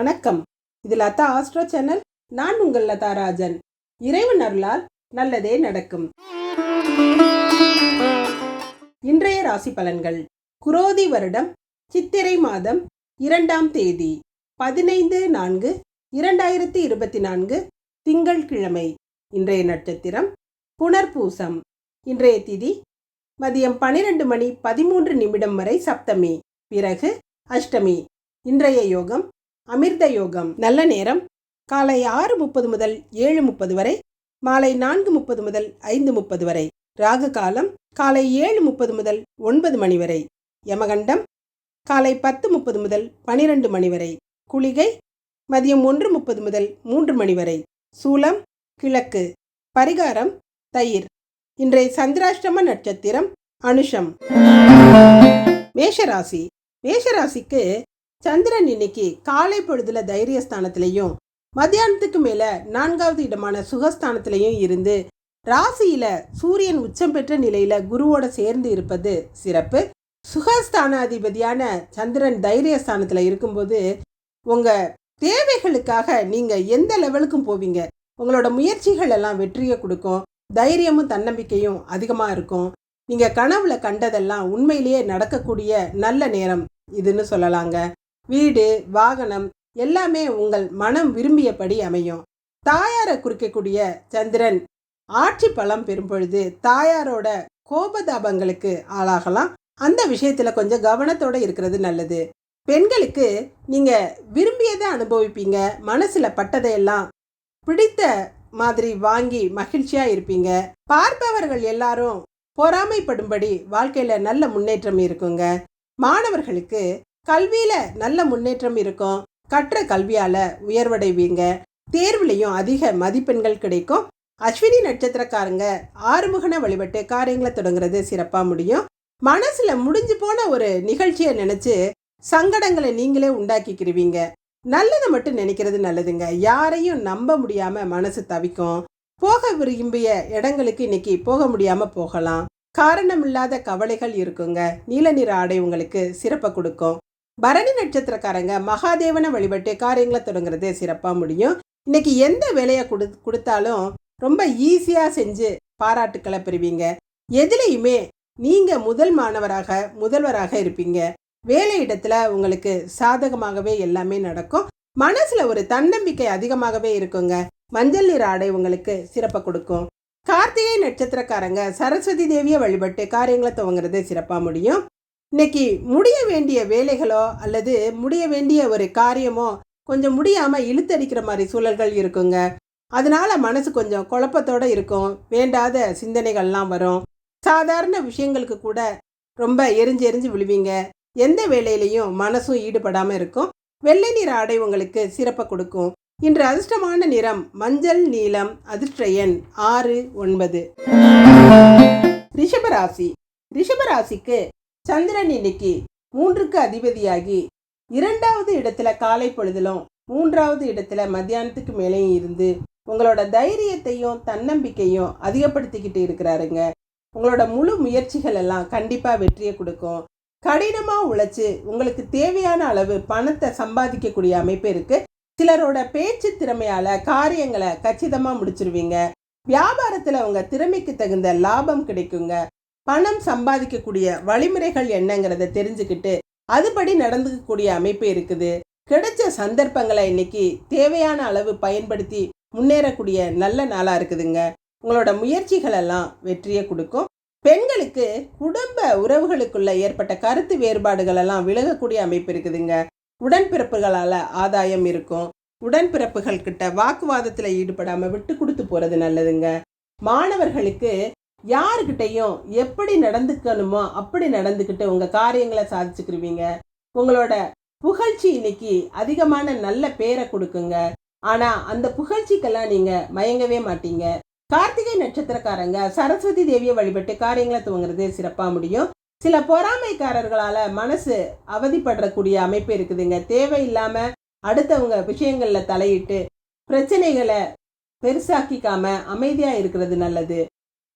வணக்கம். இது Latha astro channel. நான் உங்கள் லதா ராஜன். இறைவன் அருளால் நல்லதே நடக்கும். இன்றைய ராசி பலன்கள். குரோதி வருடம் சித்திரை மாதம் இரண்டாம் தேதி பதினைந்து நான்கு இரண்டாயிரத்தி இருபத்தி நான்கு திங்கள்கிழமை இன்றைய நட்சத்திரம் புனர்பூசம். இன்றைய திதி மதியம் பனிரெண்டு மணி பதிமூன்று நிமிடம் வரை சப்தமி. பிறகு அஷ்டமி. இன்றைய யோகம் அமிர்த யோகம். நல்ல நேரம். காலை ஆறு முப்பது முதல் ஏழு முப்பது வரை. மாலை நான்கு முப்பது முதல் ஐந்து முப்பது வரை. ராகு காலம் காலை ஏழு முப்பது முதல் ஒன்பது மணி வரை. யமகண்டம் காலை பத்து முப்பது முதல் பனிரெண்டு மணி வரை. குளிகை மதியம் ஒன்று முப்பது முதல் மூன்று மணி வரை. சூலம் கிழக்கு. பரிகாரம் தயிர். இன்றைய சந்திராஷ்டம நட்சத்திரம் அனுஷம். மேஷராசி. மேஷராசிக்கு சந்திரன் இன்னைக்கு காலை பொழுதுல தைரியஸ்தானத்திலையும் மத்தியானத்துக்கு மேல நான்காவது இடமான சுகஸ்தானத்திலையும் இருந்து ராசியில சூரியன் உச்சம் பெற்ற நிலையில குருவோட சேர்ந்து இருப்பது சிறப்பு. சுகஸ்தானாதிபதியான சந்திரன் தைரியஸ்தானத்துல இருக்கும்போது உங்க தேவைகளுக்காக நீங்க எந்த லெவலுக்கும் போவீங்க? உங்களோட முயற்சிகள் எல்லாம் வெற்றியை கொடுக்கும் தைரியமும் தன்னம்பிக்கையும் அதிகமாக இருக்கும். நீங்கள் கனவுல கண்டதெல்லாம் உண்மையிலேயே நடக்கக்கூடிய நல்ல நேரம் இதுன்னு சொல்லலாங்க. வீடு வாகனம் எல்லாமே உங்கள் மனம் விரும்பியபடி அமையும். தாயாரை குறிக்கக்கூடிய சந்திரன் ஆட்சி பலம் பெறும் பொழுது தாயாரோட கோபதாபங்களுக்கு ஆளாகலாம். அந்த விஷயத்தில் கொஞ்சம் கவனத்தோடு இருக்கிறது நல்லது. பெண்களுக்கு நீங்கள் விரும்பியதை அனுபவிப்பீங்க. மனசில் பட்டதையெல்லாம் பிடித்த மாதிரி வாங்கி மகிழ்ச்சியாக இருப்பீங்க. பார்ப்பவர்கள் எல்லாரும் பொறாமைப்படும்படி வாழ்க்கையில் நல்ல முன்னேற்றம் இருக்குங்க. மாணவர்களுக்கு கல்வியில் நல்ல முன்னேற்றம் இருக்கும். கற்ற கல்வியால் உயர்வடைவீங்க. தேர்வுலையும் அதிக மதிப்பெண்கள் கிடைக்கும். அஸ்வினி நட்சத்திரக்காரங்க ஆறுமுகனை வழிபட்டு காரியங்களை தொடங்குறது சிறப்பாக முடியும். மனசில் முடிஞ்சு போன ஒரு நிகழ்ச்சியை நினச்சி சங்கடங்களை நீங்களே உண்டாக்கிக்கிருவீங்க. நல்லதை மட்டும் நினைக்கிறது நல்லதுங்க. யாரையும் நம்ப முடியாமல் மனசு தவிக்கும். போக விரும்பிய இடங்களுக்கு இன்னைக்கு போக முடியாமல் போகலாம். காரணமில்லாத கவலைகள் இருக்குங்க. நீல நிற ஆடை உங்களுக்கு சிறப்பை கொடுக்கும். பரணி நட்சத்திரக்காரங்க மகாதேவனை வழிபட்டு காரியங்களை தொடங்குறதே சிறப்பாக முடியும். இன்னைக்கு எந்த வேலையை கொடு கொடுத்தாலும் ரொம்ப ஈஸியாக செஞ்சு பாராட்டுக்களை பெறுவீங்க. எதுலேயுமே நீங்கள் முதல் மாணவராக முதல்வராக இருப்பீங்க. வேலை இடத்துல உங்களுக்கு சாதகமாகவே எல்லாமே நடக்கும். மனசில் ஒரு தன்னம்பிக்கை அதிகமாகவே இருக்குங்க. மஞ்சள் நீர் ஆடை உங்களுக்கு சிறப்பை கொடுக்கும். கார்த்திகை நட்சத்திரக்காரங்க சரஸ்வதி தேவியை வழிபட்டு காரியங்களை துவங்குறது சிறப்பாக முடியும். இன்னைக்கு முடிய வேண்டிய வேலைகளோ அல்லது முடிய வேண்டிய ஒரு காரியமோ கொஞ்சம் முடியாமல் இழுத்தடிக்கிற மாதிரி சூழல்கள் இருக்குங்க. அதனால மனசு கொஞ்சம் குழப்பத்தோடு இருக்கும். வேண்டாத சிந்தனைகள்லாம் வரும். சாதாரண விஷயங்களுக்கு கூட ரொம்ப எரிஞ்சு எரிஞ்சு விழுவீங்க. எந்த வேலையிலையும் மனசும் ஈடுபடாமல் இருக்கும். வெள்ளை நிற ஆடை உங்களுக்கு சிறப்பை கொடுக்கும். இன்று அதிர்ஷ்டமான நிறம் மஞ்சள் நீலம் அதிர்ஷ்ட எண் ஆறு ஒன்பது. ரிஷபராசி. ரிஷபராசிக்கு சந்திரன் இன்னைக்கு மூன்றுக்கு அதிபதியாகி இரண்டாவது இடத்துல காலை பொழுதிலும் மூன்றாவது இடத்துல மத்தியானத்துக்கு மேலேயும் இருந்து உங்களோட தைரியத்தையும் தன்னம்பிக்கையும் அதிகப்படுத்திக்கிட்டு இருக்கிறாருங்க. உங்களோட முழு முயற்சிகள் எல்லாம் கண்டிப்பாக வெற்றியை கொடுக்கும். கடினமாக உழைச்சி உங்களுக்கு தேவையான அளவு பணத்தை சம்பாதிக்கக்கூடிய அமைப்பு இருக்குது சிலரோட பேச்சு திறமையால் காரியங்களை கச்சிதமாக முடிச்சிருவீங்க. வியாபாரத்தில் உங்கள் திறமைக்கு தகுந்த லாபம் கிடைக்குங்க. பணம் சம்பாதிக்கக்கூடிய வழிமுறைகள் என்னங்கிறத தெரிஞ்சுக்கிட்டு அதுபடி நடந்துக்கக்கூடிய அமைப்பு இருக்குது. கிடைச்ச சந்தர்ப்பங்களை இன்னைக்கு தேவையான அளவு பயன்படுத்தி முன்னேறக்கூடிய நல்ல நாளாக இருக்குதுங்க. உங்களோட முயற்சிகள் எல்லாம் வெற்றியை கொடுக்கும். பெண்களுக்கு குடும்ப உறவுகளுக்குள்ள ஏற்பட்ட கருத்து வேறுபாடுகள் எல்லாம் விலகக்கூடிய அமைப்பு இருக்குதுங்க. உடன்பிறப்புகளால் ஆதாயம் இருக்கும். உடன்பிறப்புகள் கிட்ட வாக்குவாதத்தில் ஈடுபடாமல் விட்டு கொடுத்து போகிறது நல்லதுங்க. மாணவர்களுக்கு யாருக்கிட்டையும் எப்படி நடந்துக்கணுமோ அப்படி நடந்துக்கிட்டு உங்கள் காரியங்களை சாதிச்சுக்கிருவீங்க. உங்களோட புகழ்ச்சி இன்னைக்கு அதிகமான நல்ல பேரை கொடுக்குங்க. ஆனால் அந்த புகழ்ச்சிக்கெல்லாம் நீங்கள் மயங்கவே மாட்டீங்க. கார்த்திகை நட்சத்திரக்காரங்க சரஸ்வதி தேவியை வழிபட்டு காரியங்களை துவங்குறது சிறப்பாக முடியும். சில பொறாமைக்காரர்களால் மனசு அவதிப்படக்கூடிய அமைப்பு இருக்குதுங்க. தேவையில்லாமல் அடுத்தவங்க விஷயங்களில் தலையிட்டு பிரச்சனைகளை பெருசாக்கிக்காம அமைதியாக இருக்கிறது நல்லது.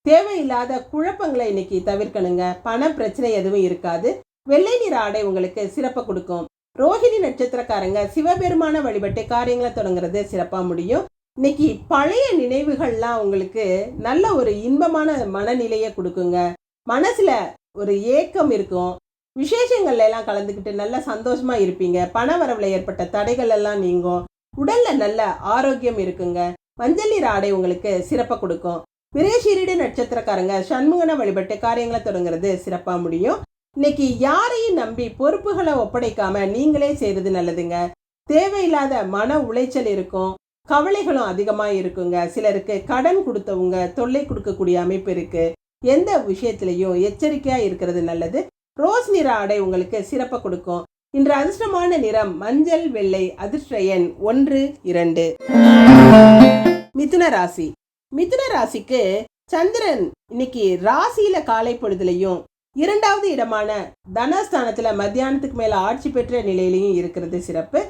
தேவையில்லாத குழப்பங்களை இன்னைக்கு தவிர்க்கணுங்க. பண பிரச்சனை எதுவும் இருக்காது. வெள்ளை நிற ஆடை உங்களுக்கு சிறப்பை கொடுக்கும். ரோஹிணி நட்சத்திரக்காரங்க சிவபெருமான வழிபட்டு காரியங்களை தொடங்குறது சிறப்பா முடியும். இன்னைக்கு பழைய நினைவுகள்லாம் உங்களுக்கு நல்ல ஒரு இன்பமான மனநிலையை கொடுக்குங்க. மனசுல ஒரு ஏக்கம் இருக்கும். விசேஷங்கள்ல எல்லாம் கலந்துக்கிட்டு நல்ல சந்தோஷமா இருப்பீங்க. பண வரவுல ஏற்பட்ட தடைகள் எல்லாம் நீங்கும். உடல்ல நல்ல ஆரோக்கியம் இருக்குங்க. மஞ்சள் நீர் ஆடை உங்களுக்கு சிறப்பை கொடுக்கும். விரேஷீரிட நட்சத்திரக்காரங்க சண்முகனை வழிபட்டு காரியங்களை தொடங்குறது சிறப்பாக முடியும். இன்னைக்கு யாரையும் நம்பி பொறுப்புகளை ஒப்படைக்காம நீங்களே செய்யறது நல்லதுங்க. தேவையில்லாத மன உளைச்சல் இருக்கும். கவலைகளும் அதிகமாக இருக்குங்க. சிலருக்கு கடன் கொடுத்தவங்க தொல்லை கொடுக்கக்கூடிய அமைப்பு இருக்கு. எந்த விஷயத்திலையும் எச்சரிக்கையாக இருக்கிறது நல்லது. ரோஸ் நிற ஆடை உங்களுக்கு சிறப்பை கொடுக்கும். இன்று அதிர்ஷ்டமான நிறம் மஞ்சள் வெள்ளை அதிர்ஷ்ட எண் ஒன்று இரண்டு. மிதுன ராசி. மிதுன ராசிக்கு சந்திரன் இன்னைக்கு ராசியில காலை பொழுதுலையும் இரண்டாவது இடமான தனஸ்தானத்துல மத்தியானத்துக்கு மேல ஆட்சி பெற்ற நிலையிலையும் இருக்கிறது சிறப்பு.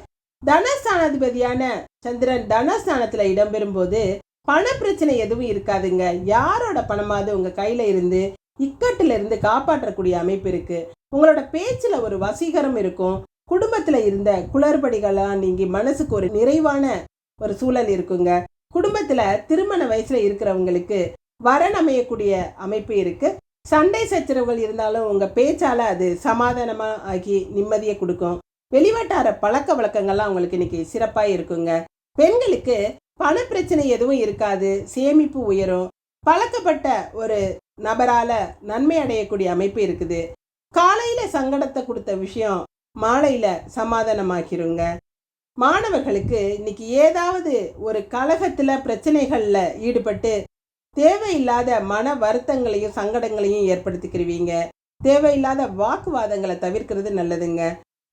தனஸ்தானாதிபதியான சந்திரன் தனஸ்தானத்துல இடம்பெறும்போது பண பிரச்சனை எதுவும் இருக்காதுங்க. யாரோட பணமாவது உங்க கையில இருந்து இக்கட்டுல இருந்து காப்பாற்றக்கூடிய அமைப்பு இருக்கு. உங்களோட பேச்சுல ஒரு வசீகரம் இருக்கும். குடும்பத்துல இருந்த குளறுபடிகள்லாம் நீங்கி மனசுக்கு ஒரு நிறைவான ஒரு சூழல் இருக்குங்க. குடும்பத்தில் திருமண வயசில் இருக்கிறவங்களுக்கு வரன் அமையக்கூடிய அமைப்பு இருக்குது சண்டை சச்சரவுகள் இருந்தாலும் உங்கள் பேச்சால் அது சமாதானமாக ஆகி நிம்மதியை கொடுக்கும். வெளிவட்டார பழக்க வழக்கங்கள்லாம் உங்களுக்கு இன்னைக்கு சிறப்பாக இருக்குங்க. பெண்களுக்கு பண பிரச்சனை எதுவும் இருக்காது சேமிப்பு உயரும். பழக்கப்பட்ட ஒரு நபரால் நன்மை அடையக்கூடிய அமைப்பு இருக்குது. காலையில் சங்கடத்தை கொடுத்த விஷயம் மாலையில் சமாதானமாகிருங்க. மாணவர்களுக்கு இன்னைக்கு ஏதாவது ஒரு கழகத்தில் பிரச்சனைகளில் ஈடுபட்டு தேவையில்லாத மன வருத்தங்களையும் சங்கடங்களையும் ஏற்படுத்திக்கிருவீங்க. தேவையில்லாத வாக்குவாதங்களை தவிர்க்கிறது நல்லதுங்க.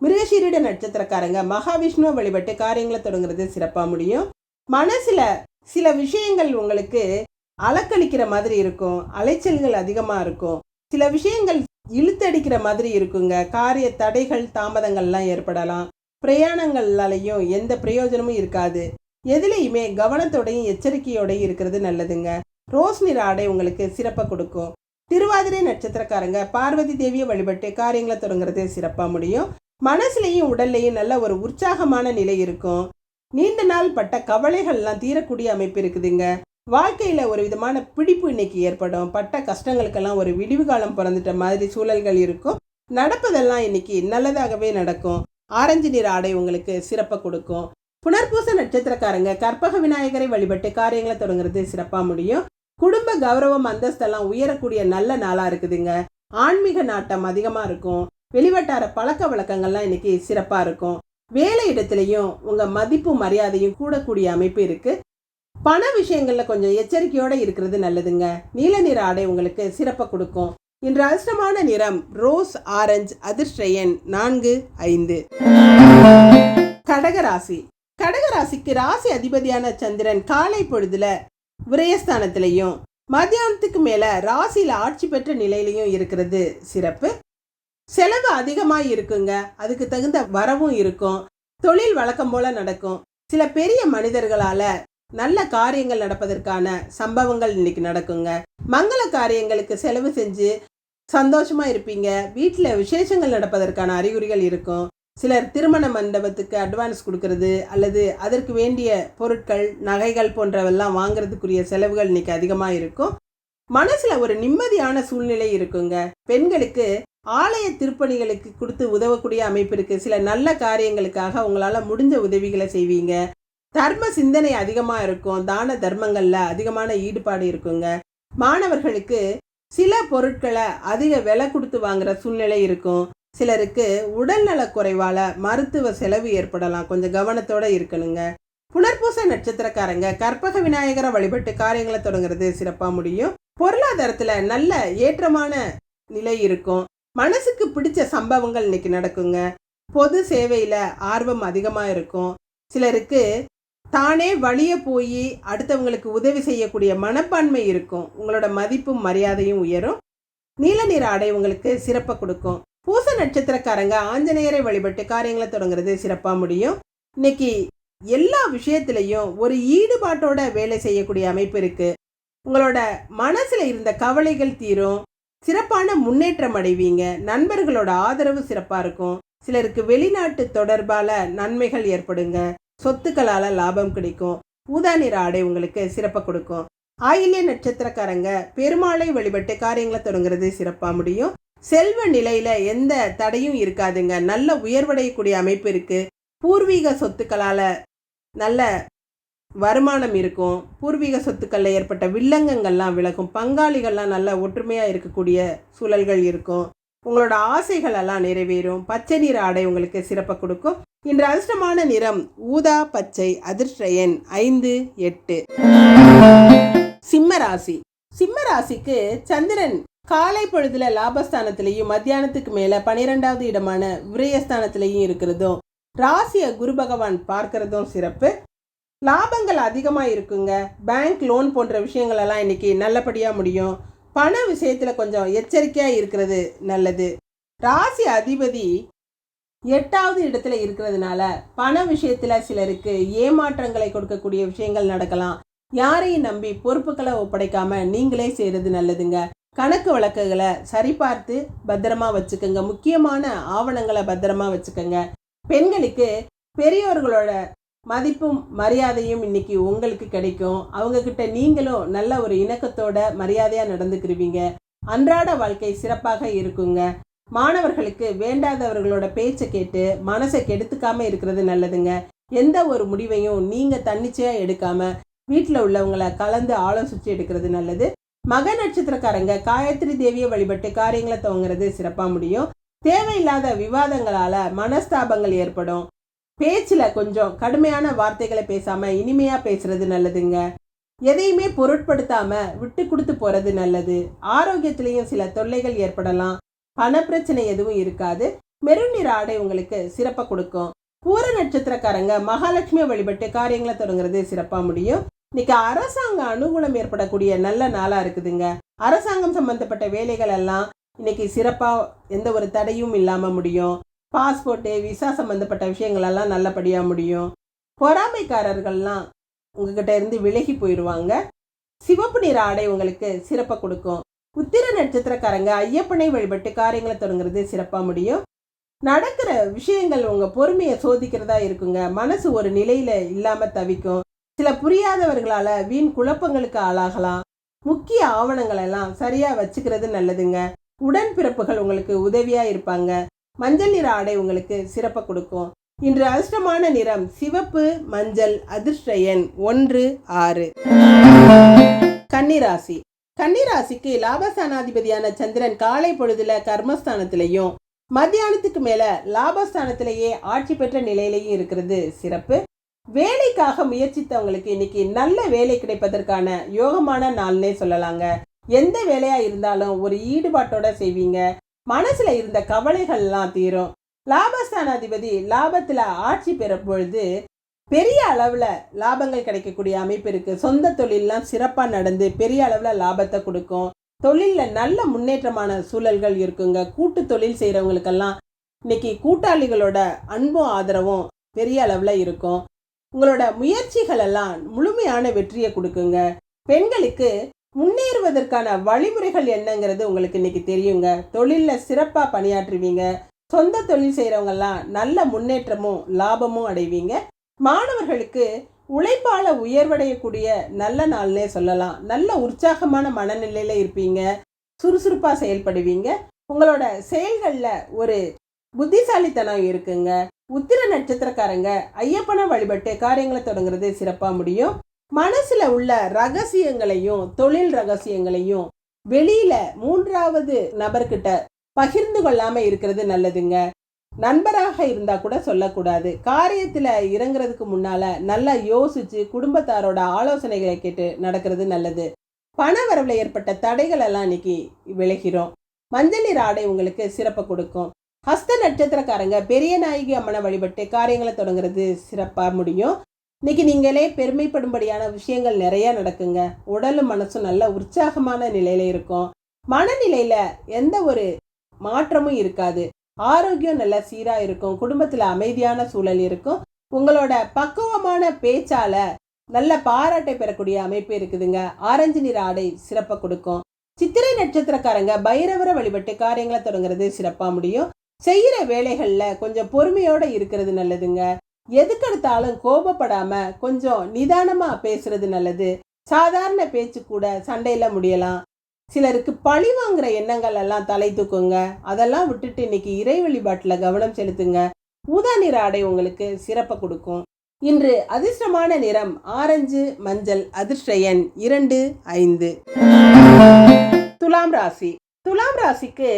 மிருகசீரிட நட்சத்திரக்காரங்க மகாவிஷ்ணுவை வழிபட்டு காரியங்களை தொடங்குறது சிறப்பாக முடியும். மனசில் சில விஷயங்கள் உங்களுக்கு அலக்களிக்கிற மாதிரி இருக்கும். அலைச்சல்கள் அதிகமாக இருக்கும். சில விஷயங்கள் இழுத்தடிக்கிற மாதிரி இருக்குங்க. காரிய தடைகள் தாமதங்கள்லாம் ஏற்படலாம். பிரயாணங்களாலையும் எந்த பிரயோஜனமும் இருக்காது. எதுலேயுமே கவனத்தோடையும் எச்சரிக்கையோடையும் இருக்கிறது நல்லதுங்க. ரோஸ் நிற ஆடை உங்களுக்கு சிறப்பை கொடுக்கும். திருவாதிரை நட்சத்திரக்காரங்க பார்வதி தேவியை வழிபட்டு காரியங்களை தொடங்குறது சிறப்பாக முடியும். மனசுலையும் உடல்லையும் நல்ல ஒரு உற்சாகமான நிலை இருக்கும். நீண்ட நாள் பட்ட கவலைகள்லாம் தீரக்கூடிய அமைப்பு இருக்குதுங்க. வாழ்க்கையில் ஒரு விதமான பிடிப்பு இன்னைக்கு ஏற்படும். பட்ட கஷ்டங்களுக்கெல்லாம் ஒரு விடிவு காலம் பிறந்துட்ட மாதிரி சூழல்கள் இருக்கும். நடப்பதெல்லாம் இன்னைக்கு நல்லதாகவே நடக்கும். ஆரஞ்சு நிற ஆடை உங்களுக்கு சிறப்பை கொடுக்கும். புனர்பூச நட்சத்திரக்காரங்க கற்பக விநாயகரை வழிபட்டு காரியங்களை தொடங்குறது சிறப்பாக முடியும். குடும்ப கௌரவம் அந்தஸ்தெல்லாம் உயரக்கூடிய நல்ல நாளாக இருக்குதுங்க. ஆன்மீக நாட்டம் அதிகமாக இருக்கும். வெளிவட்டார பழக்க வழக்கங்கள்லாம் இன்னைக்கு சிறப்பாக இருக்கும். வேலை இடத்துலையும் உங்கள் மதிப்பு மரியாதையும் கூடக்கூடிய அமைப்பு இருக்குது பண விஷயங்களில் கொஞ்சம் எச்சரிக்கையோடு இருக்கிறது நல்லதுங்க. நீல நிற ஆடை உங்களுக்கு சிறப்பை கொடுக்கும். இன்று அதிர்ஷ்டமான நிறம் ரோஸ் ஆரஞ்சு அதிர்ஷ்டயன் நான்கு ஐந்து. கடகராசி. கடகராசிக்கு ராசி அதிபதியான சந்திரன் காலை பொழுதுல விரயஸ்தானத்திலையும் மத்தியானத்துக்கு மேல ராசியில ஆட்சி பெற்ற நிலையிலையும் இருக்கிறது. சிறப்பு. செலவு அதிகமாக இருக்குங்க. அதுக்கு தகுந்த வரவும் இருக்கும். தொழில் வழக்கம் போல நடக்கும். சில பெரிய மனிதர்களால நல்ல காரியங்கள் நடப்பதற்கான சம்பவங்கள் இன்னைக்கு நடக்குங்க. மங்கள காரியங்களுக்கு செலவு செஞ்சு சந்தோஷமா இருப்பீங்க. வீட்டில் விசேஷங்கள் நடப்பதற்கான அறிகுறிகள் இருக்கும். சிலர் திருமண மண்டபத்துக்கு அட்வான்ஸ் கொடுக்கறது அல்லது அதற்கு வேண்டிய பொருட்கள் நகைகள் போன்றவெல்லாம் வாங்குறதுக்குரிய செலவுகள் இன்னைக்கு அதிகமாக இருக்கும். மனசில் ஒரு நிம்மதியான சூழ்நிலை இருக்குங்க. பெண்களுக்கு ஆலய திருப்பணிகளுக்கு கொடுத்து உதவக்கூடிய அமைப்பு இருக்கு. சில நல்ல காரியங்களுக்காக உங்களால் முடிஞ்ச உதவிகளை செய்வீங்க. தர்ம சிந்தனை அதிகமாக இருக்கும். தான தர்மங்களில் அதிகமான ஈடுபாடு இருக்குங்க. மாணவர்களுக்கு சில பொருட்களை அதிக விலை கொடுத்து வாங்குற சூழ்நிலை இருக்கும். சிலருக்கு உடல்நல குறைவால மருத்துவ செலவு ஏற்படலாம். கொஞ்சம் கவனத்தோட இருக்கணுங்க. புனர்பூச நட்சத்திரக்காரங்க கற்பக விநாயகரை வழிபட்டு காரியங்களை தொடங்குறது சிறப்பா முடியும். பொருளாதாரத்துல நல்ல ஏற்றமான நிலை இருக்கும். மனசுக்கு பிடிச்ச சம்பவங்கள் இன்னைக்கு நடக்குங்க. பொது சேவையில ஆர்வம் அதிகமா இருக்கும். சிலருக்கு தானே வழிய போய் அடுத்தவங்களுக்கு உதவி செய்யக்கூடிய மனப்பான்மை இருக்கும். உங்களோட மதிப்பும் மரியாதையும் உயரும். நீல நிற ஆடை உங்களுக்கு சிறப்பாக கொடுக்கும். பூச நட்சத்திரக்காரங்க ஆஞ்சநேயரை வழிபட்டு காரியங்களை தொடங்குறது சிறப்பாக முடியும். இன்னைக்கு எல்லா விஷயத்திலையும் ஒரு ஈடுபாட்டோட வேலை செய்யக்கூடிய அமைப்பு இருக்குது உங்களோட மனசில் இருந்த கவலைகள் தீரும். சிறப்பான முன்னேற்றம் அடைவீங்க. நண்பர்களோட ஆதரவு சிறப்பாக இருக்கும். சிலருக்கு வெளிநாட்டு தொடர்பால நன்மைகள் ஏற்படுங்க. சொத்துக்களால் லாபம் கிடைக்கும். ஊதா நிற ஆடை உங்களுக்கு சிறப்பை கொடுக்கும். ஆயில்ய நட்சத்திரக்காரங்க பெருமாளை வழிபட்டு காரியங்களை தொடங்குறது சிறப்பாக முடியும். செல்வ நிலையில் எந்த தடையும் இருக்காதுங்க. நல்ல உயர்வடையக்கூடிய அமைப்பு இருக்குது பூர்வீக சொத்துக்களால் நல்ல வருமானம் இருக்கும். பூர்வீக சொத்துக்களில் ஏற்பட்ட வில்லங்கங்கள்லாம் விலகும். பங்காளிகள்லாம் நல்ல ஒற்றுமையாக இருக்கக்கூடிய சூழல்கள் இருக்கும். உங்களோட ஆசைகள் எல்லாம் நிறைவேறும். பச்சை நிற ஆடை உங்களுக்கு சிறப்பை கொடுக்கும். இன்று அதிர்ஷ்டமான நிறம் ஊதா பச்சை அதிர்ஷ்ட எண் ஐந்து எட்டு. சிம்ம ராசி சிம்ம ராசிக்கு சந்திரன் காலை பொழுதுல லாபஸ்தானத்திலையும் மத்தியானத்துக்கு மேல பனிரெண்டாவது இடமான விரயஸ்தானத்திலையும் இருக்கிறதும் ராசியை குரு பகவான் பார்க்கறதும் சிறப்பு. லாபங்கள் அதிகமாக இருக்குங்க. பேங்க் லோன் போன்ற விஷயங்கள் எல்லாம் இன்னைக்கு நல்லபடியாக முடியும். பண விஷயத்தில் கொஞ்சம் எச்சரிக்கையாக இருக்கிறது நல்லது. ராசி அதிபதி எட்டாவது இடத்துல இருக்கிறதுனால பண விஷயத்தில் சிலருக்கு ஏமாற்றங்களை கொடுக்கக்கூடிய விஷயங்கள் நடக்கலாம். யாரையும் நம்பி பொறுப்புகளை ஒப்படைக்காம நீங்களே செய்கிறது நல்லதுங்க. கணக்கு வழக்குகளை சரிபார்த்து பத்திரமா வச்சுக்கோங்க. முக்கியமான ஆவணங்களை பத்திரமா வச்சுக்கோங்க. பெண்களுக்கு பெரியோர்களோட மதிப்பும் மரியாதையும் இன்னைக்கு உங்களுக்கு கிடைக்கும். அவங்க கிட்ட நீங்களும் நல்ல ஒரு இணக்கத்தோட மரியாதையா நடந்துக்கிருவீங்க. அன்றாட வாழ்க்கை சிறப்பாக இருக்குங்க. மாணவர்களுக்கு வேண்டாதவர்களோட பேச்சை கேட்டு மனசை கெடுத்துக்காம இருக்கிறது நல்லதுங்க. எந்த ஒரு முடிவையும் நீங்க தன்னிச்சையா எடுக்காம வீட்டில் உள்ளவங்களை கலந்து ஆலோசிச்சு எடுக்கிறது நல்லது. மக நட்சத்திரக்காரங்க காயத்ரி தேவியை வழிபட்டு காரியங்களை துவங்குறது சிறப்பாக முடியும். தேவையில்லாத விவாதங்களால மனஸ்தாபங்கள் ஏற்படும். பேச்சில் கொஞ்சம் கடுமையான வார்த்தைகளை பேசாம இனிமையா பேசுறது நல்லதுங்க. எதையுமே பொருட்படுத்தாம விட்டு கொடுத்து போறது நல்லது. ஆரோக்கியத்திலையும் சில தொல்லைகள் ஏற்படலாம். பண பிரச்சனை எதுவும் இருக்காது. மெருன் நிற ஆடை உங்களுக்கு சிறப்பாக கொடுக்கும். பூர நட்சத்திரக்காரங்க மகாலட்சுமியை வழிபட்டு காரியங்களை தொடங்குறது சிறப்பாக முடியும். இன்னைக்கு அரசாங்க அனுகூலம் ஏற்படக்கூடிய நல்ல நாளாக இருக்குதுங்க. அரசாங்கம் சம்பந்தப்பட்ட வேலைகள் எல்லாம் இன்னைக்கு சிறப்பாக எந்த ஒரு தடையும் இல்லாமல் முடியும். பாஸ்போர்ட்டு விசா சம்மந்தப்பட்ட விஷயங்களெல்லாம் நல்லபடியாக முடியும். பொறாமைக்காரர்கள்லாம் உங்ககிட்ட இருந்து விலகி போயிடுவாங்க. சிவப்பு நிற ஆடை உங்களுக்கு சிறப்பை கொடுக்கும். உத்திர நட்சத்திரக்காரங்க ஐயப்பனை வழிபட்டு காரியங்களை தொடங்குறது சிறப்பாக முடியும். நடக்கிற விஷயங்கள் உங்கள் பொறுமையை சோதிக்கிறதா இருக்குங்க. மனசு ஒரு நிலையில் இல்லாமல் தவிக்கும். சில புரியாதவர்களால் வீண் குழப்பங்களுக்கு ஆளாகலாம். முக்கிய ஆவணங்கள் எல்லாம் சரியாக வச்சுக்கிறது நல்லதுங்க. உடன்பிறப்புகள் உங்களுக்கு உதவியாக இருப்பாங்க. மஞ்சள் நிற ஆடை உங்களுக்கு சிறப்பை கொடுக்கும். இன்று அதிர்ஷ்டமான நிறம் சிவப்பு மஞ்சள் அதிர்ஷ்ட எண் ஒன்று ஆறு. கன்னிராசி. கன்னிராசிக்கு லாபஸ்தானாதிபதியான சந்திரன் காலை பொழுதுல கர்மஸ்தானத்திலையும் மத்தியானத்துக்கு மேல லாபஸ்தானத்திலேயே ஆட்சி பெற்ற நிலையிலையும் இருக்கிறது. சிறப்பு. வேலைக்காக முயற்சித்தவங்களுக்கு இன்னைக்கு நல்ல வேலை கிடைப்பதற்கான யோகமான நாள்னே சொல்லலாங்க. எந்த வேலையா இருந்தாலும் ஒரு ஈடுபாட்டோட செய்வீங்க. மனசுல இருந்த கவலைகள்லாம் தீரும். லாபஸ்தானாதிபதி லாபத்துல ஆட்சி பெறும் பொழுது பெரிய அளவில் லாபங்கள் கிடைக்கக்கூடிய அமைப்பு இருக்குது சொந்த தொழிலெலாம் சிறப்பாக நடந்து பெரிய அளவில் லாபத்தை கொடுக்கும். தொழிலில் நல்ல முன்னேற்றமான சூழல்கள் இருக்குங்க. கூட்டு தொழில் செய்கிறவங்களுக்கெல்லாம் இன்னைக்கு கூட்டாளிகளோட அன்பும் ஆதரவும் பெரிய அளவில் இருக்கும். உங்களோட முயற்சிகள் எல்லாம் முழுமையான வெற்றியை கொடுக்குங்க. பெண்களுக்கு முன்னேறுவதற்கான வழிமுறைகள் என்னங்கிறது உங்களுக்கு இன்றைக்கி தெரியுங்க. தொழிலில் சிறப்பாக பணியாற்றுவீங்க. சொந்த தொழில் செய்கிறவங்கெல்லாம் நல்ல முன்னேற்றமும் லாபமும் அடைவீங்க. மாணவர்களுக்கு உழைப்பால் உயர்வடையக்கூடிய நல்ல நாள்னே சொல்லலாம். நல்ல உற்சாகமான மனநிலையில் இருப்பீங்க. சுறுசுறுப்பாக செயல்படுவீங்க. உங்களோட செயல்களில் ஒரு புத்திசாலித்தனம் இருக்குங்க. உத்திர நட்சத்திரக்காரங்க ஐயப்பனை வழிபட்டு காரியங்களை தொடங்குறது சிறப்பாக முடியும். மனசில் உள்ள ரகசியங்களையும் தொழில் ரகசியங்களையும் வெளியில் மூன்றாவது நபர்கிட்ட பகிர்ந்து கொள்ளாமல் இருக்கிறது நல்லதுங்க. நண்பராக இருந்தால் கூட சொல்லக்கூடாது. காரியத்தில் இறங்குறதுக்கு முன்னால் நல்லா யோசித்து குடும்பத்தாரோட ஆலோசனைகளை கேட்டு நடக்கிறது நல்லது. பண வரவில் ஏற்பட்ட தடைகள் எல்லாம் இன்னைக்கு விலகிறோம். மஞ்சள் நீர் ஆடை உங்களுக்கு சிறப்பை கொடுக்கும். ஹஸ்த நட்சத்திரக்காரங்க பெரிய நாயகி அம்மனை வழிபட்டு காரியங்களை தொடங்குறது சிறப்பாக முடியும். இன்னைக்கு நீங்களே பெருமைப்படும்படியான விஷயங்கள் நிறைய நடக்குங்க. உடலும் மனசும் நல்ல உற்சாகமான நிலையில இருக்கும். மனநிலையில எந்த ஒரு மாற்றமும் இருக்காது. ஆரோக்கியம் நல்ல சீராக இருக்கும் குடும்பத்தில் அமைதியான சூழல் இருக்கும். உங்களோட பக்குவமான பேச்சால நல்ல பாராட்டை பெறக்கூடிய அமைப்பு இருக்குதுங்க. ஆரஞ்சு நிற ஆடை சிறப்பாக கொடுக்கும். சித்திரை நட்சத்திரக்காரங்க பைரவரை வழிபட்டு காரியங்களை தொடங்குறது சிறப்பாக முடியும். செய்கிற வேலைகளில் கொஞ்சம் பொறுமையோடு இருக்கிறது நல்லதுங்க. எதுக்கெடுத்தாலும் கோபப்படாமல் கொஞ்சம் நிதானமாக பேசுறது நல்லது. சாதாரண பேச்சு கூட சண்டையில் முடியலாம். சிலருக்கு பழி வாங்குற எண்ணங்கள் எல்லாம் தலை தூக்குங்க. அதெல்லாம் விட்டுட்டு இன்னைக்கு இறை வழிபாட்டில் கவனம் செலுத்துங்க. ஊதா நிற ஆடை உங்களுக்கு சிறப்பை கொடுக்கும். இன்று அதிர்ஷ்டமான நிறம் ஆரஞ்சு மஞ்சள் அதிர்ஷ்டயன் இரண்டு ஐந்து. துலாம் ராசி. துலாம் ராசிக்கு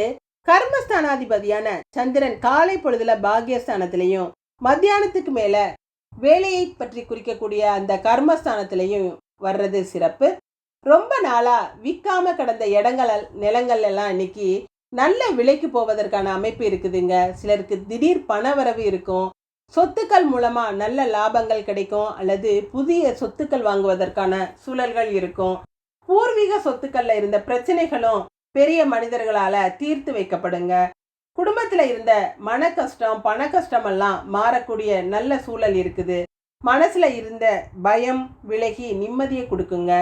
கர்மஸ்தானாதிபதியான சந்திரன் காலை பொழுதுல பாக்கியஸ்தானத்திலையும் மத்தியானத்துக்கு மேல வேலையை பற்றி குறிக்கக்கூடிய அந்த கர்மஸ்தானத்திலையும் வர்றது சிறப்பு. ரொம்ப நாளாக விற்காம கிடந்த இடங்கள் நிலங்கள் எல்லாம் இன்னைக்கு நல்ல விலைக்கு போவதற்கான அமைப்பு இருக்குதுங்க. சிலருக்கு திடீர் பணவரவு இருக்கும். சொத்துக்கள் மூலமாக நல்ல லாபங்கள் கிடைக்கும். அல்லது புதிய சொத்துக்கள் வாங்குவதற்கான சூழல்கள் இருக்கும். பூர்வீக சொத்துக்களில் இருந்த பிரச்சனைகளும் பெரிய மனிதர்களால் தீர்த்து வைக்கப்படுங்க. குடும்பத்தில் இருந்த மன கஷ்டம் பண கஷ்டமெல்லாம் மாறக்கூடிய நல்ல சூழல் இருக்குது. மனசில் இருந்த பயம் விலகி நிம்மதியை கொடுக்குங்க.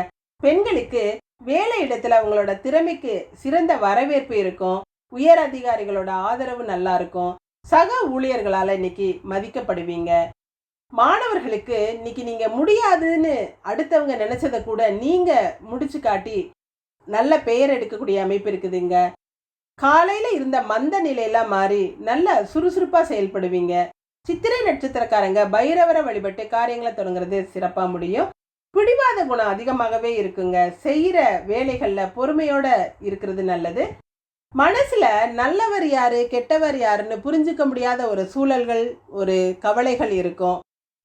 பெண்களுக்கு வேலை இடத்துல அவங்களோட திறமைக்கு சிறந்த வரவேற்பு இருக்கும். உயர் அதிகாரிகளோட ஆதரவு நல்லா இருக்கும். சக ஊழியர்களால் இன்னைக்கு மதிக்கப்படுவீங்க. மாணவர்களுக்கு இன்னைக்கு நீங்கள் முடியாதுன்னு அடுத்தவங்க நினச்சதை கூட நீங்கள் முடிச்சு காட்டி நல்ல பெயர் எடுக்கக்கூடிய அமைப்பு இருக்குதுங்க. காலையில் இருந்த மந்த நிலையெல்லாம் மாறி நல்ல சுறுசுறுப்பாக செயல்படுவீங்க. சித்திரை நட்சத்திரக்காரங்க பைரவரை வழிபட்டு காரியங்களை தொடங்குறது சிறப்பாக முடியும். பிடிவாத குணம் அதிகமாகவே இருக்குங்க. செய்கிற வேலைகளில் பொறுமையோட இருக்கிறது நல்லது. மனசில் நல்லவர் யார் கெட்டவர் யாருன்னு புரிஞ்சுக்க முடியாத ஒரு சூழல்கள் ஒரு கவலைகள் இருக்கும்.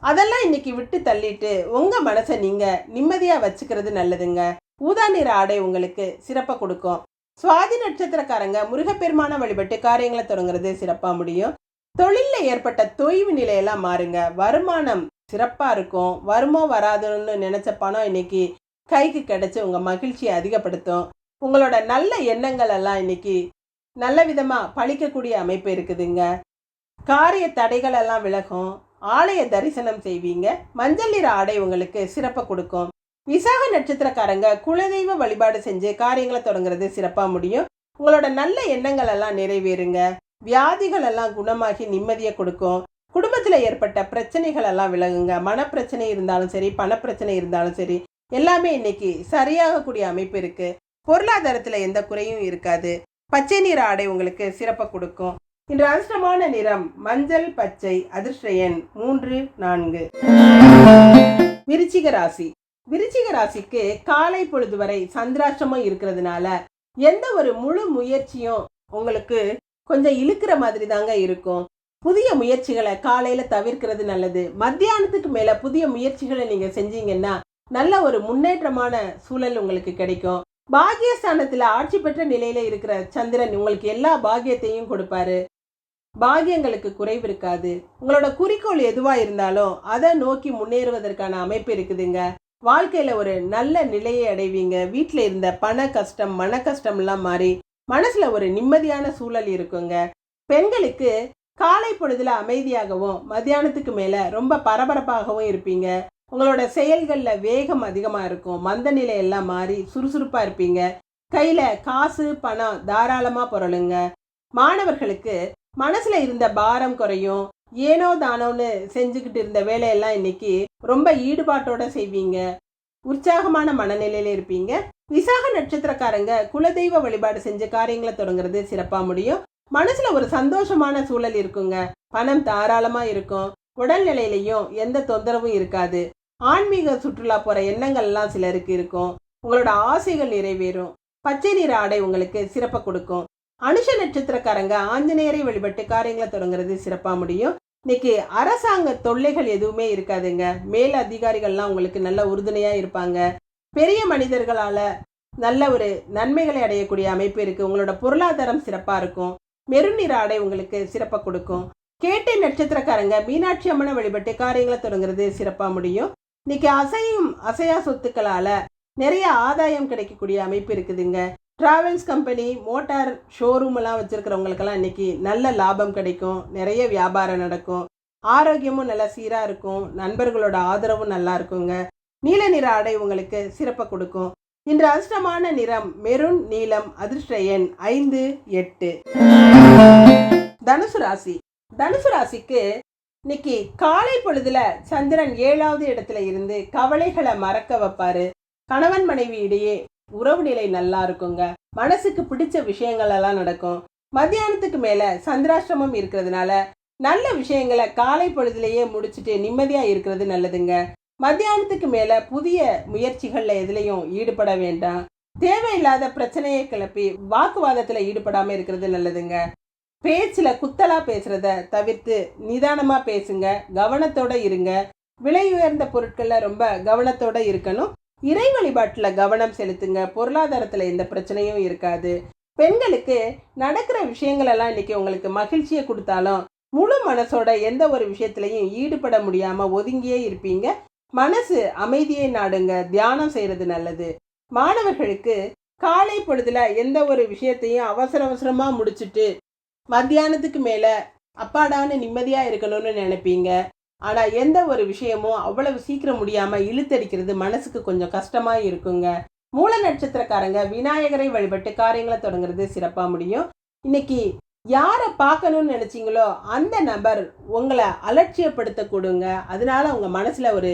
அதெல்லாம் இன்னைக்கு விட்டு தள்ளிட்டு உங்கள் மனசை நீங்கள் நிம்மதியாக வச்சுக்கிறது நல்லதுங்க. ஊதா நிற ஆடை உங்களுக்கு சிறப்பாக கொடுக்கும். சுவாதி நட்சத்திரக்காரங்க முருகப்பெருமான வழிபட்டு காரியங்களை தொடங்குறது சிறப்பாக முடியும். தொழிலில் ஏற்பட்ட தொய்வு நிலையெல்லாம் மாறுங்க. வருமானம் சிறப்பாக இருக்கும். வருமோ வராதுன்னு நினச்ச பணம் இன்னைக்கு கைக்கு கிடச்சி உங்கள் மகிழ்ச்சியை அதிகப்படுத்தும். உங்களோட நல்ல எண்ணங்கள் எல்லாம் இன்னைக்கு நல்ல விதமாக பழிக்கக்கூடிய அமைப்பு இருக்குதுங்க. காரிய தடைகள் எல்லாம் விலகும். ஆலய தரிசனம் செய்வீங்க. மஞ்சள் நிற ஆடை உங்களுக்கு சிறப்பை கொடுக்கும். விசாக நட்சத்திரக்காரங்க குலதெய்வ வழிபாடு செஞ்சு காரியங்களை தொடங்குறது சிறப்பாக முடியும். உங்களோட நல்ல எண்ணங்கள் எல்லாம் நிறைவேறுங்க. வியாதிகள் எல்லாம் குணமாகி நிம்மதியை கொடுக்கும். குடும்பத்தில் ஏற்பட்ட பிரச்சனைகள் எல்லாம் விலகுங்க. மனப்பிரச்சனை இருந்தாலும் சரி பணப்பிரச்சனை இருந்தாலும் சரி எல்லாமே இன்னைக்கு சரியாகக்கூடிய அமைப்பு இருக்கு. பொருளாதாரத்தில் எந்த குறையும் இருக்காது. பச்சை நிற ஆடை உங்களுக்கு சிறப்பை கொடுக்கும். இன்று அதிர்ஷ்டமான நிறம் மஞ்சள் பச்சை அதிர்ஷ்டயன் மூன்று நான்கு. விருச்சிக ராசி. விருச்சிக ராசிக்கு காலை பொழுது வரை சந்திராஷ்டமம் இருக்கிறதுனால எந்த ஒரு முழு முயற்சியும் உங்களுக்கு கொஞ்சம் இழுக்கிற மாதிரி தாங்க இருக்கும். புதிய முயற்சிகளை காலையில தவிர்க்கிறது நல்லது. மத்தியானத்துக்கு மேல புதிய முயற்சிகளை நீங்க செஞ்சீங்கன்னா நல்ல ஒரு முன்னேற்றமான சூழல் உங்களுக்கு கிடைக்கும். பாகியஸ்தானத்துல ஆட்சி பெற்ற நிலையில இருக்கிற சந்திரன் உங்களுக்கு எல்லா பாகியத்தையும் கொடுப்பாரு. பாகியங்களுக்கு குறைவு இருக்காது. உங்களோட குறிக்கோள் எதுவா இருந்தாலும் அதை நோக்கி முன்னேறுவதற்கான அமைப்பு இருக்குதுங்க. வாழ்க்கையில ஒரு நல்ல நிலையை அடைவீங்க. வீட்டில் இருந்த பண கஷ்டம் மன கஷ்டம்லாம் மாறி மனசுல ஒரு நிம்மதியான சூழல் இருக்குங்க. பெண்களுக்கு காலை பொழுதில் அமைதியாகவும் மத்தியானத்துக்கு மேலே ரொம்ப பரபரப்பாகவும் இருப்பீங்க. உங்களோட செயல்களில் வேகம் அதிகமாக இருக்கும். மந்த நிலை எல்லாம் மாறி சுறுசுறுப்பாக இருப்பீங்க. கையில் காசு பணம் தாராளமாக புரளுங்க. மாணவர்களுக்கு மனசில் இருந்த பாரம் குறையும். ஏனோ தானோன்னு செஞ்சுக்கிட்டு இருந்த வேலையெல்லாம் இன்னைக்கு ரொம்ப ஈடுபாட்டோட செய்வீங்க. உற்சாகமான மனநிலையில இருப்பீங்க. விசாக நட்சத்திரக்காரங்க குலதெய்வ வழிபாடு செஞ்ச காரியங்களை தொடங்குறது சிறப்பாக முடியும். மனசுல ஒரு சந்தோஷமான சூழல் இருக்குங்க. பணம் தாராளமா இருக்கும். உடல்நிலையிலையும் எந்த தொந்தரவும் இருக்காது. ஆன்மீக சுற்றுலா போற எண்ணங்கள்லாம் சிலருக்கு இருக்கும். உங்களோட ஆசைகள் நிறைவேறும். பச்சை நிற ஆடை உங்களுக்கு சிறப்பை கொடுக்கும். அனுஷ நட்சத்திரக்காரங்க ஆஞ்சநேயரை வழிபட்டு காரியங்களை தொடங்குறது சிறப்பா முடியும். இன்னைக்கு அரசாங்க தொல்லைகள் எதுவுமே இருக்காதுங்க. மேல் அதிகாரிகள்லாம் உங்களுக்கு நல்ல உறுதுணையா இருப்பாங்க. பெரிய மனிதர்களால நல்ல ஒரு நன்மைகளை அடையக்கூடிய அமைப்பு இருக்கு. உங்களோட பொருளாதாரம் சிறப்பா இருக்கும். மெருநிற ஆடை உங்களுக்கு சிறப்பாக கொடுக்கும். கேட்டை நட்சத்திரக்காரங்க மீனாட்சி அம்மனை வழிபட்டு காரியங்களை தொடங்குறது சிறப்பாக முடியும். இன்னைக்கு அசையும் அசையா சொத்துக்களால் நிறைய ஆதாயம் கிடைக்கக்கூடிய அமைப்பு இருக்குதுங்க. டிராவல்ஸ் கம்பெனி மோட்டார் ஷோரூம் எல்லாம் வச்சுருக்கிறவங்களுக்கெல்லாம் இன்றைக்கி நல்ல லாபம் கிடைக்கும். நிறைய வியாபாரம் நடக்கும். ஆரோக்கியமும் நல்லா சீராக இருக்கும். நண்பர்களோட ஆதரவும் நல்லா இருக்குங்க. நீல நிற ஆடை உங்களுக்கு சிறப்பாக கொடுக்கும். இன்று அதிர்ஷ்டமான நிறம் மெரூன் நீலம் அதிர்ஷ்ட எண் ஐந்து எட்டு. தனுசு ராசி. தனுசு ராசிக்கு இன்னைக்கு காலை பொழுதுல சந்திரன் ஏழாவது இடத்துல இருந்து கவலைகளை மறக்க வைப்பாரு. கணவன் மனைவி இடையே உறவு நிலை நல்லா இருக்குங்க. மனசுக்கு பிடிச்ச விஷயங்கள் எல்லாம் நடக்கும். மத்தியானத்துக்கு மேல சந்திராஷ்டிரமம் இருக்கிறதுனால நல்ல விஷயங்களை காலை பொழுதுலயே முடிச்சுட்டு நிம்மதியா இருக்கிறது நல்லதுங்க. மத்தியானத்துக்கு மேலே புதிய முயற்சிகளில் எதுலேயும் ஈடுபட வேண்டாம். தேவையில்லாத பிரச்சனையை கிளப்பி வாக்குவாதத்தில் ஈடுபடாமல் இருக்கிறது நல்லதுங்க. பேச்சில் குத்தலா பேசுகிறத தவிர்த்து நிதானமாக பேசுங்க கவனத்தோடு இருங்க. விலை உயர்ந்த பொருட்களில் ரொம்ப கவனத்தோடு இருக்கணும். இறை வழிபாட்டில் கவனம் செலுத்துங்க. பொருளாதாரத்தில் எந்த பிரச்சனையும் இருக்காது. பெண்களுக்கு நடக்கிற விஷயங்களெல்லாம் இன்றைக்கி உங்களுக்கு மகிழ்ச்சியை கொடுத்தாலும் முழு மனசோட எந்த ஒரு விஷயத்துலையும் ஈடுபட முடியாமல் ஒதுங்கியே இருப்பீங்க. மனசு அமைதியை நாடுங்க தியானம் செய்கிறது நல்லது. மாணவர்களுக்கு காலை பொழுதுல எந்த ஒரு விஷயத்தையும் அவசர அவசரமாக முடிச்சுட்டு மத்தியானத்துக்கு மேலே அப்பாடான்னு நிம்மதியாக இருக்கணும்னு நினைப்பீங்க. ஆனால் எந்த ஒரு விஷயமும் அவ்வளவு சீக்கிரம் முடியாமல் இழுத்தடிக்கிறது மனசுக்கு கொஞ்சம் கஷ்டமாக இருக்குங்க. மூல நட்சத்திரக்காரங்க விநாயகரை வழிபட்டு காரியங்களை தொடங்குறது சிறப்பாக முடியும். இன்னைக்கு யாரை பார்க்கணும்னு நினச்சிங்களோ அந்த நபர் உங்களை அலட்சியப்படுத்த கொடுங்க அதனால உங்கள் மனசில் ஒரு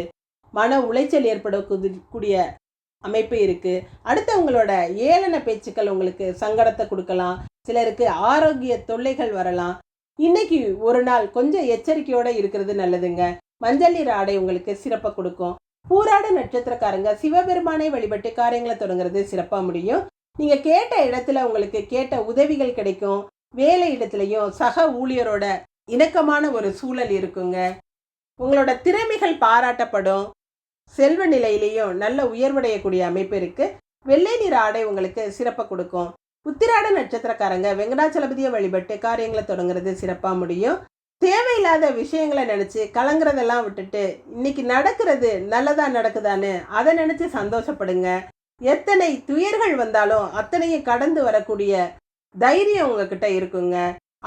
மன உளைச்சல் ஏற்படக்கூடிய அமைப்பு இருக்குது அடுத்தவங்களோட ஏளன பேச்சுக்கள் உங்களுக்கு சங்கடத்தை கொடுக்கலாம். சிலருக்கு ஆரோக்கிய தொல்லைகள் வரலாம். இன்னைக்கு ஒரு நாள் கொஞ்சம் எச்சரிக்கையோடு இருக்கிறது நல்லதுங்க. மஞ்சள் நீர் ஆடை உங்களுக்கு சிறப்பாக கொடுக்கும். பூராட நட்சத்திரக்காரங்க சிவபெருமானை வழிபட்டு காரியங்களை தொடங்குறது சிறப்பாக முடியும். நீங்கள் கேட்ட இடத்துல உங்களுக்கு கேட்ட உதவிகள் கிடைக்கும். வேலை இடத்துலையும் சக ஊழியரோட இணக்கமான ஒரு சூழல் இருக்குங்க. உங்களோட திறமைகள் பாராட்டப்படும். செல்வ நிலையிலையும் நல்ல உயர்வடையக்கூடிய அமைப்பு இருக்கு. வெள்ளை நிற ஆடை உங்களுக்கு சிறப்பை கொடுக்கும். உத்திராட நட்சத்திரக்காரங்க வெங்கடாச்சலபதியை வழிபட்டு காரியங்களை தொடங்குறது சிறப்பாக முடியும். தேவையில்லாத விஷயங்களை நினச்சி கலங்குறதெல்லாம் விட்டுட்டு இன்னைக்கு நடக்கிறது நல்லதாக நடக்குதான்னு அதை நினச்சி சந்தோஷப்படுங்க. எத்தனை துயர்கள் வந்தாலும் அத்தனையும் கடந்து வரக்கூடிய தைரியம் உங்ககிட்ட இருக்குங்க.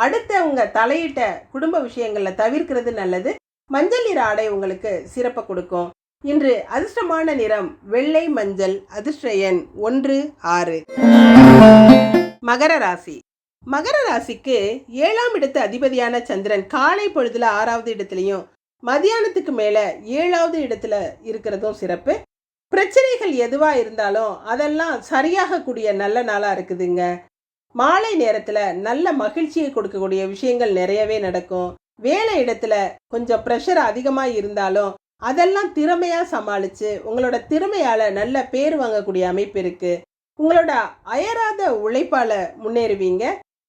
அடுத்தவங்க தலையிட்ட குடும்ப விஷயங்களில் தவிர்க்கிறது நல்லது. மஞ்சள் நிற ஆடை உங்களுக்கு சிறப்பை கொடுக்கும். இன்று அதிர்ஷ்டமான நிறம் வெள்ளை மஞ்சள் அதிர்ஷ்ட எண் ஒன்று ஆறு. மகர ராசி. மகர ராசிக்கு ஏழாம் இடத்து அதிபதியான சந்திரன் காலை பொழுதுல ஆறாவது இடத்துலையும் மதியானத்துக்கு மேல ஏழாவது இடத்துல இருக்கிறதும் சிறப்பு. பிரச்சனைகள் எதுவா இருந்தாலும் அதெல்லாம் சரியாக கூடிய நல்ல நாளா இருக்குதுங்க. மாலை நேரத்துல நல்ல மகிழ்ச்சியை கொடுக்கக்கூடிய விஷயங்கள் நிறையவே நடக்கும். வேலை இடத்துல கொஞ்சம் ப்ரெஷர் அதிகமாக இருந்தாலும் அதெல்லாம் திறமையாக சமாளிச்சு உங்களோட திறமையால் நல்ல பேர் வாங்கக்கூடிய அமைப்பு இருக்குது உங்களோட அயராத உழைப்பால் முன்னேறுவீங்க.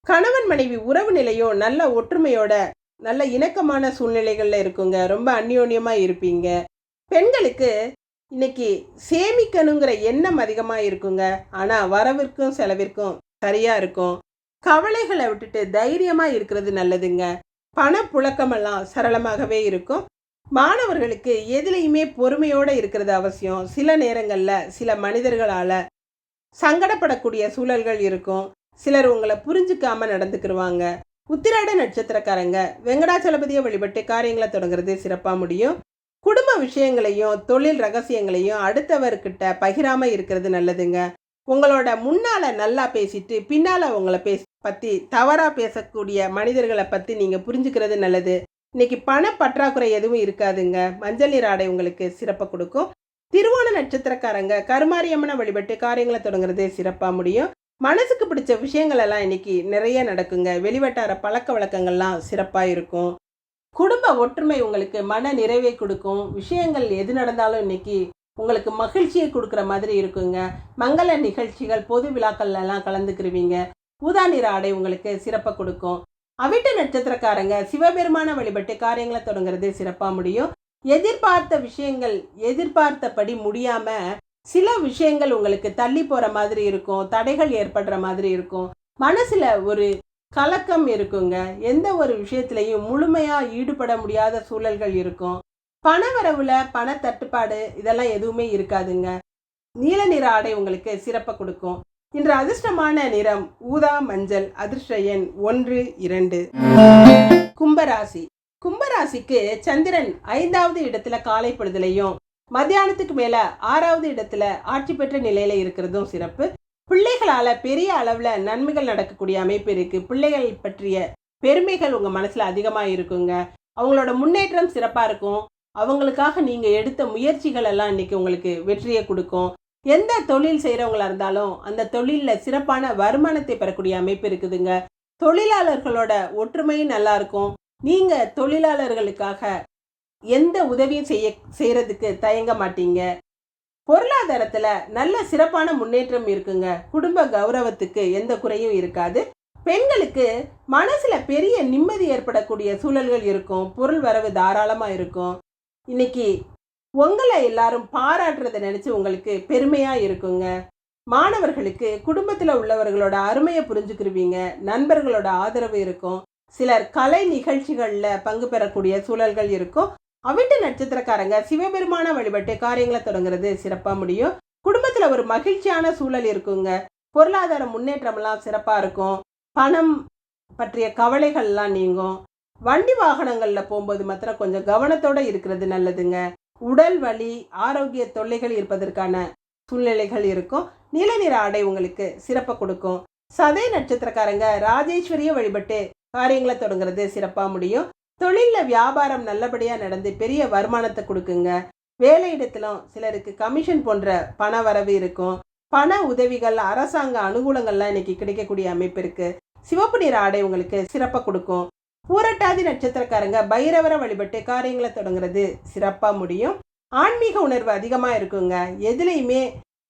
கணவன் மனைவி உறவு நிலையும் நல்ல ஒற்றுமையோட நல்ல இணக்கமான சூழ்நிலைகளில் இருக்குங்க. ரொம்ப அந்யோன்யமாக இருப்பீங்க. பெண்களுக்கு இன்னைக்கு சேமிக்கணுங்கிற எண்ணம் அதிகமாக இருக்குங்க. ஆனால் வரவிற்கும் செலவிற்கும் சரியாக இருக்கும். கவலைகளை விட்டுட்டு தைரியமாக இருக்கிறது நல்லதுங்க. பணப்புழக்கமெல்லாம் சரளமாகவே இருக்கும். மாணவர்களுக்கு எதுலேயுமே பொறுமையோடு இருக்கிறது அவசியம். சில நேரங்களில் சில மனிதர்களால் சங்கடப்படக்கூடிய சூழல்கள் இருக்கும். சிலர் உங்களை புரிஞ்சுக்காமல் நடந்துக்கிடுவாங்க உத்திராட நட்சத்திரக்காரங்க வெங்கடாச்சலபதியை வழிபட்டு காரியங்களை தொடங்குறது சிறப்பாக முடியும். குடும்ப விஷயங்களையும் தொழில் ரகசியங்களையும் அடுத்தவர்கிட்ட பகிராமல் இருக்கிறது நல்லதுங்க. உங்களோட முன்னால் நல்லா பேசிட்டு பின்னால் உங்களை பேச பற்றி தவறாக பேசக்கூடிய மனிதர்களை பற்றி நீங்கள் புரிஞ்சுக்கிறது நல்லது. இன்னைக்கு பண பற்றாக்குறை எதுவும் இருக்காதுங்க. மஞ்சள் நீர் ஆடை உங்களுக்கு சிறப்பை கொடுக்கும். திருவோண நட்சத்திரக்காரங்க கருமாரியம்மனை வழிபட்டு காரியங்களை தொடங்குறது சிறப்பாக முடியும். மனசுக்கு பிடிச்ச விஷயங்கள் எல்லாம் இன்னைக்கு நிறைய நடக்குங்க. வெளிவட்டார பழக்க வழக்கங்கள்லாம் சிறப்பாக இருக்கும். குடும்ப ஒற்றுமை உங்களுக்கு மன நிறைவை கொடுக்கும். விஷயங்கள் எது நடந்தாலும் இன்னைக்கு உங்களுக்கு மகிழ்ச்சியை கொடுக்குற மாதிரி இருக்குங்க. மங்கள நிகழ்ச்சிகள் பொது விழாக்கள்லாம் கலந்துக்கிருவீங்க. ஊதா நிற ஆடை உங்களுக்கு சிறப்பை கொடுக்கும். அவிட்ட நட்சத்திரக்காரங்க சிவபெருமான வழிபட்டு காரியங்களை தொடங்குறது சிறப்பாக முடியும். எதிர்பார்த்த விஷயங்கள் எதிர்பார்த்தபடி முடியாம சில விஷயங்கள் உங்களுக்கு தள்ளி போற மாதிரி இருக்கும் தடைகள் ஏற்படுற மாதிரி இருக்கும். மனசுல ஒரு கலக்கம் இருக்குங்க. எந்த ஒரு விஷயத்திலையும் முழுமையா ஈடுபட முடியாத சூழல்கள் இருக்கும். பணவரவில் பண தட்டுப்பாடு இதெல்லாம் எதுவுமே இருக்காதுங்க. நீல நிற ஆடை உங்களுக்கு சிறப்பை கொடுக்கும். இன்று அதிர்ஷ்டமான நிறம் ஊதா மஞ்சள் அதிர்ஷ்ட எண் ஒன்று இரண்டு. கும்பராசி. கும்பராசிக்கு சந்திரன் ஐந்தாவது இடத்துல காலை பொழுதுலையும் மத்தியானத்துக்கு மேல ஆறாவது இடத்துல ஆட்சி பெற்ற நிலையில இருக்கிறதும் சிறப்பு. பிள்ளைகளால பெரிய அளவுல நன்மைகள் நடக்கக்கூடிய அமைப்பு இருக்கு. பிள்ளைகள் பற்றிய பெருமைகள் உங்கள் மனசுல அதிகமா இருக்குங்க. அவங்களோட முன்னேற்றம் சிறப்பாக இருக்கும். அவங்களுக்காக நீங்கள் எடுத்த முயற்சிகள் எல்லாம் இன்னைக்கு உங்களுக்கு வெற்றியை கொடுக்கும். எந்த தொழில் செய்கிறவங்களா இருந்தாலும் அந்த தொழிலில் சிறப்பான வருமானத்தை பெறக்கூடிய அமைப்பு இருக்குதுங்க. தொழிலாளர்களோட ஒற்றுமையும் நல்லா இருக்கும். நீங்கள் தொழிலாளர்களுக்காக எந்த உதவியும் செய்ய செய்கிறதுக்கு தயங்க மாட்டீங்க. பொருளாதாரத்தில் நல்ல சிறப்பான முன்னேற்றம் இருக்குங்க. குடும்ப கௌரவத்துக்கு எந்த குறையும் இருக்காது. பெண்களுக்கு மனசில் பெரிய நிம்மதி ஏற்படக்கூடிய சூழல்கள் இருக்கும். பொருள் வரவு தாராளமாக இருக்கும். இன்னைக்கு உங்களை எல்லாரும் பாராட்டுறதை நினச்சி உங்களுக்கு பெருமையாக இருக்குங்க. மாணவர்களுக்கு குடும்பத்தில் உள்ளவர்களோட அருமையை புரிஞ்சுக்கிருவீங்க. நண்பர்களோட ஆதரவு இருக்கும். சிலர் கலை நிகழ்ச்சிகளில் பங்கு பெறக்கூடிய சூழல்கள் இருக்கும். அவிட்டு நட்சத்திரக்காரங்க சிவபெருமான வழிபட்டு காரியங்களை தொடங்குறது சிறப்பாக முடியும். குடும்பத்தில் ஒரு மகிழ்ச்சியான சூழல் இருக்குங்க. பொருளாதார முன்னேற்றம்லாம் சிறப்பாக இருக்கும். பணம் பற்றிய கவலைகள்லாம் நீங்கும். வண்டி வாகனங்களில் போகும்போது மாத்திரம் கொஞ்சம் கவனத்தோடு இருக்கிறது நல்லதுங்க. உடல் வலி ஆரோக்கிய தொல்லைகள் இருப்பதற்கான சூழ்நிலைகள் இருக்கும். நீல நிற ஆடை உங்களுக்கு சிறப்பை கொடுக்கும். சதை நட்சத்திரக்காரங்க ராஜேஸ்வரியை வழிபட்டு காரியங்களை தொடங்குறது சிறப்பாக முடியும். தொழிலில் வியாபாரம் நல்லபடியாக நடந்து பெரிய வருமானத்தை கொடுக்குங்க. வேலையிடத்திலும் சிலருக்கு கமிஷன் போன்ற பண வரவு இருக்கும். பண உதவிகள் அரசாங்க அனுகூலங்கள்லாம் இன்னைக்கு கிடைக்கக்கூடிய அமைப்பு இருக்குது சிவப்பு நிற ஆடை உங்களுக்கு சிறப்பாக கொடுக்கும். பூரட்டாதி நட்சத்திரக்காரங்க பைரவரை வழிபட்டு காரியங்களை தொடங்குறது சிறப்பாக முடியும். ஆன்மீக உணர்வு அதிகமாக இருக்குங்க. எதுலேயுமே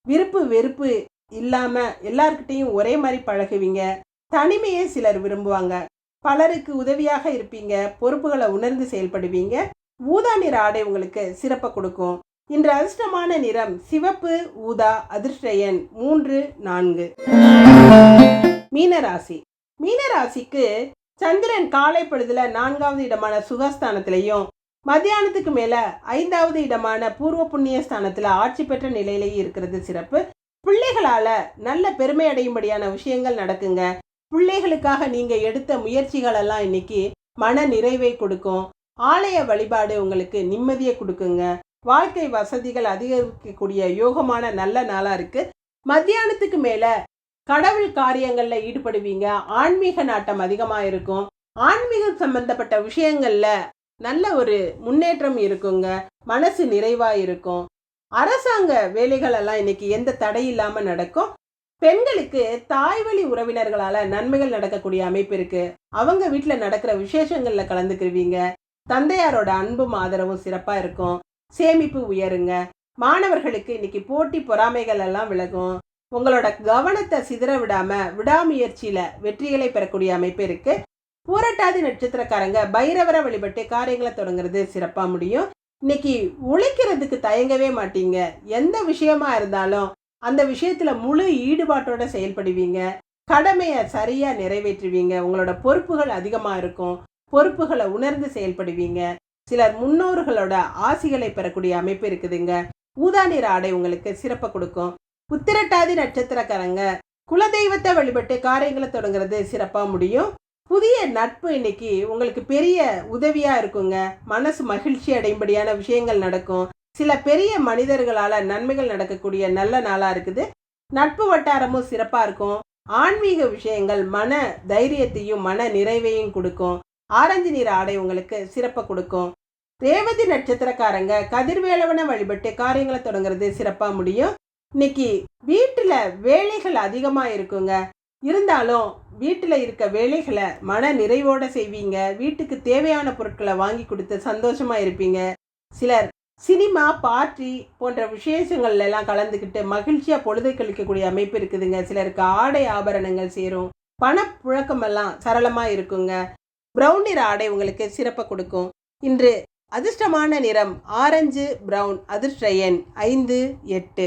விருப்பு வெறுப்பு இல்லாமல் எல்லாருக்கிட்டேயும் ஒரே மாதிரி பழகுவீங்க. தனிமையே சிலர் விரும்புவாங்க. பலருக்கு உதவியாக இருப்பீங்க. பொறுப்புகளை உணர்ந்து செயல்படுவீங்க. ஊதா நிற ஆடை உங்களுக்கு சிறப்பை கொடுக்கும். இன்று அதிர்ஷ்டமான நிறம் சிவப்பு ஊதா அதிர்ஷ்ட எண் மூன்று நான்கு. மீனராசி. மீனராசிக்கு சந்திரன் காலை பொழுதுல நான்காவது இடமான சுகஸ்தானத்திலையும் மத்தியானத்துக்கு மேல ஐந்தாவது இடமான பூர்வ புண்ணிய ஸ்தானத்துல ஆட்சி பெற்ற நிலையிலேயே இருக்கிறது சிறப்பு. பிள்ளைகளால நல்ல பெருமை அடையும்படியான விஷயங்கள் நடக்குங்க. பிள்ளைகளுக்காக நீங்க எடுத்த முயற்சிகள் எல்லாம் இன்னைக்கு மன நிறைவை கொடுக்கும். ஆலய வழிபாடு உங்களுக்கு நிம்மதியை கொடுக்குங்க. வாழ்க்கை வசதிகள் அதிகரிக்கக்கூடிய யோகமான நல்ல நாளா இருக்கு. மத்தியானத்துக்கு மேல கடவுள் காரியங்களில் ஈடுபடுவீங்க. ஆன்மீக நாட்டம் அதிகமாக இருக்கும் ஆன்மீகம் சம்பந்தப்பட்ட விஷயங்களில் நல்ல ஒரு முன்னேற்றம் இருக்குங்க. மனசு நிறைவாக இருக்கும் அரசாங்க வேலைகள் எல்லாம் இன்னைக்கு எந்த தடை இல்லாமல் நடக்கும். பெண்களுக்கு தாய்வழி உறவினர்களால் நன்மைகள் நடக்கக்கூடிய அமைப்பு இருக்குது அவங்க வீட்டில் நடக்கிற விசேஷங்களில் கலந்துக்கிருவீங்க. தந்தையாரோட அன்பும் ஆதரவும் சிறப்பாக இருக்கும். சேமிப்பு உயருங்க. மாணவர்களுக்கு இன்னைக்கு போட்டி பொறாமைகள் எல்லாம் விலகும். உங்களோட கவனத்தை சிதற விடாம விடாமுயற்சியில வெற்றிகளை பெறக்கூடிய அமைப்பு இருக்கு. பூரட்டாதி நட்சத்திரக்காரங்க பைரவரை வழிபட்டு காரியங்களை தொடங்குறது சிறப்பா முடியும். இன்னைக்கு உழைக்கிறதுக்கு தயங்கவே மாட்டீங்க. எந்த விஷயமா இருந்தாலும் அந்த விஷயத்துல முழு ஈடுபாட்டோட செயல்படுவீங்க. கடமையை சரியா நிறைவேற்றுவீங்க. உங்களோட பொறுப்புகள் அதிகமா இருக்கும். பொறுப்புகளை உணர்ந்து செயல்படுவீங்க. சிலர் முன்னோர்களோட ஆசிகளை பெறக்கூடிய அமைப்பு இருக்குதுங்க. ஊதா நிற ஆடை உங்களுக்கு சிறப்பை கொடுக்கும். உத்திரட்டாதி நட்சத்திரக்காரங்க. குலதெய்வத்தை வழிபட்டு காரியங்களை தொடங்குறது சிறப்பாக முடியும். புதிய நட்பு இன்னைக்கு உங்களுக்கு பெரிய உதவியாக இருக்குங்க. மனசு மகிழ்ச்சி அடையும்படியான விஷயங்கள் நடக்கும். சில பெரிய மனிதர்களால் நன்மைகள் நடக்கக்கூடிய நல்ல நாளாக இருக்குது. நட்பு வட்டாரமும் சிறப்பாக இருக்கும். ஆன்மீக விஷயங்கள் மன தைரியத்தையும் மன நிறைவையும் கொடுக்கும். ஆரஞ்சு நிற ஆடை உங்களுக்கு சிறப்பை கொடுக்கும். ரேவதி நட்சத்திரக்காரங்க கதிர்வேலவனை வழிபட்டு காரியங்களை தொடங்குறது சிறப்பாக முடியும். இன்னைக்கு வீட்டில் வேலைகள் அதிகமாக இருக்குங்க. இருந்தாலும் வீட்டில் இருக்க வேலைகளை மன நிறைவோடு செய்வீங்க. வீட்டுக்கு தேவையான பொருட்களை வாங்கி கொடுத்து சந்தோஷமாக இருப்பீங்க. சிலர் சினிமா பார்ட்டி போன்ற விசேஷங்கள்ல எல்லாம் கலந்துக்கிட்டு மகிழ்ச்சியாக பொழுதை கழிக்கக்கூடிய அமைப்பு இருக்குதுங்க. சிலருக்கு ஆடை ஆபரணங்கள் சேரும். பணப்புழக்கமெல்லாம் சரளமாக இருக்குங்க. ப்ரௌன் நிற ஆடை உங்களுக்கு சிறப்பை கொடுக்கும். இன்று அதிர்ஷ்டமான நிறம் ஆரஞ்சு பிரவுன் அதிர்ஷ்ட எண் ஐந்து எட்டு.